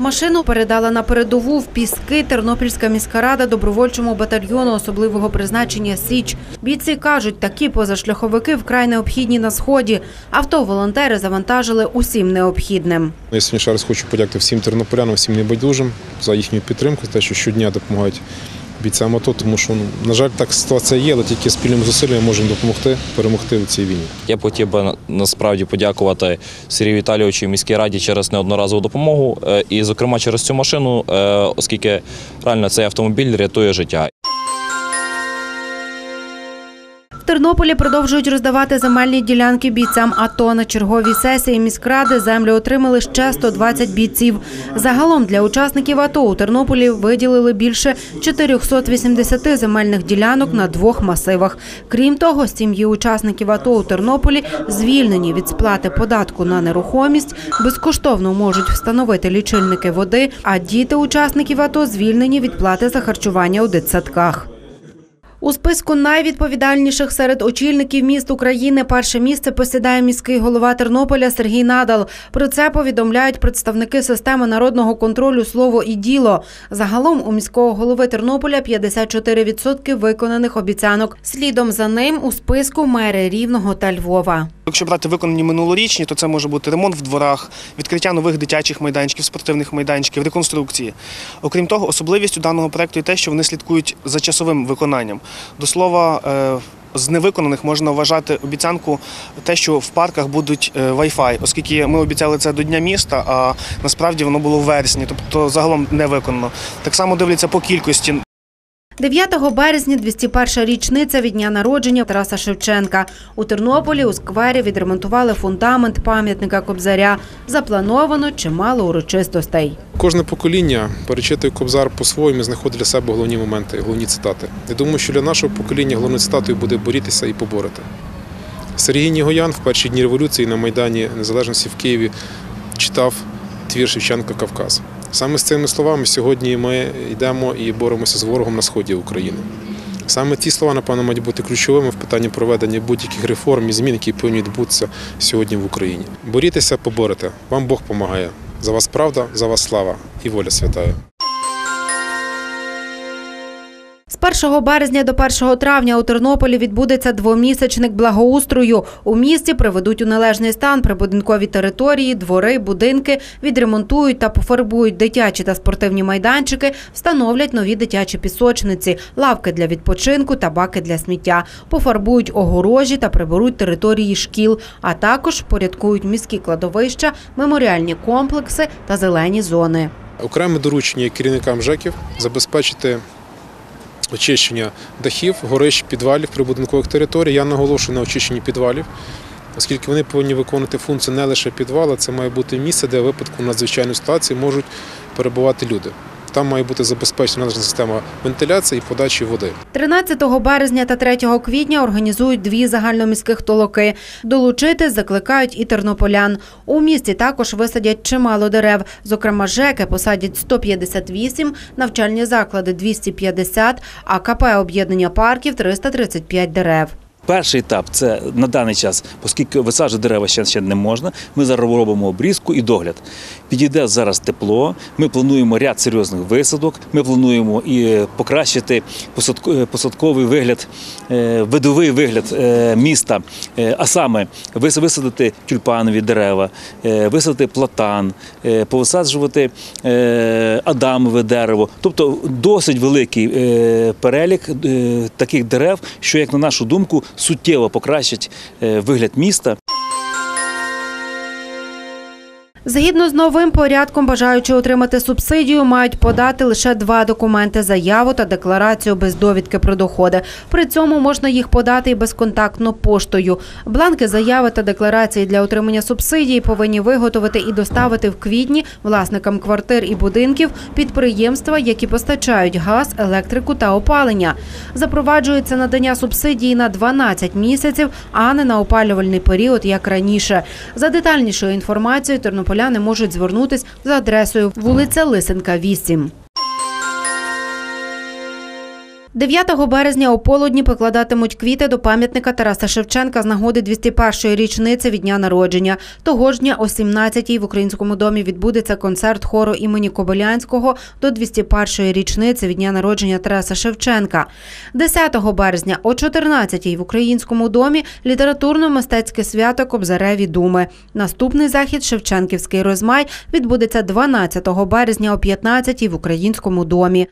Машину передала на передову в Піски Тернопільська міська рада добровольчому батальйону особливого призначення Січ. Бійці кажуть, такі позашляховики вкрай необхідні на сході. Авто волонтери завантажили усім необхідним. Я сьогодні ще раз хочу подякувати всім тернополянам, всім небайдужим за їхню підтримку, те, що щодня допомагають бійцям АТО, тому що, ну, на жаль, так ситуація є, але тільки спільними зусиллями можемо допомогти перемогти у цій війні. Я б хотів би насправді подякувати Сергію Віталійовичу і міській раді через неодноразову допомогу, е, і, зокрема, через цю машину, е, оскільки реально цей автомобіль рятує життя. Тернополі продовжують роздавати земельні ділянки бійцям АТО. На черговій сесії міськради землю отримали ще 120 бійців. Загалом для учасників АТО у Тернополі виділили більше 480 земельних ділянок на двох масивах. Крім того, сім'ї учасників АТО у Тернополі звільнені від сплати податку на нерухомість, безкоштовно можуть встановити лічильники води, а діти учасників АТО звільнені від плати за харчування у дитсадках. У списку найвідповідальніших серед очільників міст України перше місце посідає міський голова Тернополя Сергій Надал. Про це повідомляють представники системи народного контролю слово і діло. Загалом у міського голови Тернополя 54% виконаних обіцянок. Слідом за ним у списку мери Рівного та Львова. Якщо брати виконані минулорічні, то це може бути ремонт в дворах, відкриття нових дитячих майданчиків, спортивних майданчиків, реконструкції. Окрім того, особливістю даного проекту є те, що вони слідкують за часовим виконанням. До слова, е, з невиконаних можна вважати обіцянку те, що в парках будуть е, Wi-Fi, оскільки ми обіцяли це до Дня міста, а насправді воно було в вересні, тобто загалом не виконано. Так само дивляться по кількості. 9 березня 201 річниця від дня народження Тараса Шевченка. У Тернополі у сквері відремонтували фундамент пам'ятника Кобзаря. Заплановано чимало урочистостей. Кожне покоління перечитує Кобзар по-своєму, знаходить для себе головні моменти, головні цитати. Я думаю, що для нашого покоління головною цитатою буде борітися і поборити. Сергій Нігоян в перші дні революції на Майдані Незалежності в Києві читав твір Шевченка Кавказ. Саме з цими словами сьогодні ми йдемо і боремося з ворогом на сході України. Саме ці слова, напевно, мають бути ключовими в питанні проведення будь-яких реформ і змін, які повинні відбутися сьогодні в Україні. Борітеся, поборете. Вам Бог допомагає. За вас правда, за вас слава і воля святая. 1 березня до 1 травня у Тернополі відбудеться двомісячник благоустрою. У місті приведуть у належний стан прибудинкові території, двори, будинки, відремонтують та пофарбують дитячі та спортивні майданчики, встановлять нові дитячі пісочниці, лавки для відпочинку та баки для сміття, пофарбують огорожі та приберуть території шкіл, а також порядкують міські кладовища, меморіальні комплекси та зелені зони. Окреме доручення керівникам ЖЕКів забезпечити очищення дахів, горищ, підвалів прибудинкових територій. Я наголошую на очищенні підвалів, оскільки вони повинні виконувати функцію не лише підвала, це має бути місце, де в випадку надзвичайної ситуації можуть перебувати люди. Там має бути забезпечена належна система вентиляції і подачі води. 13 березня та 3 квітня організують дві загальноміських толоки. Долучити закликають і тернополян. У місті також висадять чимало дерев. Зокрема, ЖЕКи посадять 158, навчальні заклади 250, а КП об'єднання парків 335 дерев. Перший етап це на даний час, оскільки висаджувати дерева ще, ще не можна. Ми зараз робимо обрізку і догляд. Підійде зараз тепло. Ми плануємо ряд серйозних висадок. Ми плануємо і покращити посадко- посадковий вигляд, е, видовий вигляд е, міста, Е, а саме вис- висадити тюльпанові дерева, е, висадити платан, е, повисаджувати е, адамове дерево. Тобто досить великий е, перелік е, таких дерев, що, як на нашу думку, суттєво покращать е, вигляд міста. Згідно з новим порядком, бажаючи отримати субсидію, мають подати лише два документи: заяву та декларацію без довідки про доходи. При цьому можна їх подати і безконтактно поштою. Бланки заяви та декларації для отримання субсидії повинні виготовити і доставити в квітні власникам квартир і будинків підприємства, які постачають газ, електрику та опалення. Запроваджується надання субсидії на 12 місяців, а не на опалювальний період, як раніше. За детальнішою інформацією тернополяни можуть звернутись за адресою вулиця Лисенка, 8. 9 березня у Полудні покладатимуть квіти до пам'ятника Тараса Шевченка з нагоди 201-ї річниці від дня народження. Того ж дня о 17-й в Українському домі відбудеться концерт хору імені Кобилянського до 201-ї річниці від дня народження Тараса Шевченка. 10 березня о 14-й в Українському домі літературно-мистецьке свято Кобзареві думи. Наступний захід Шевченківський розмай відбудеться 12 березня о 15-й в Українському домі.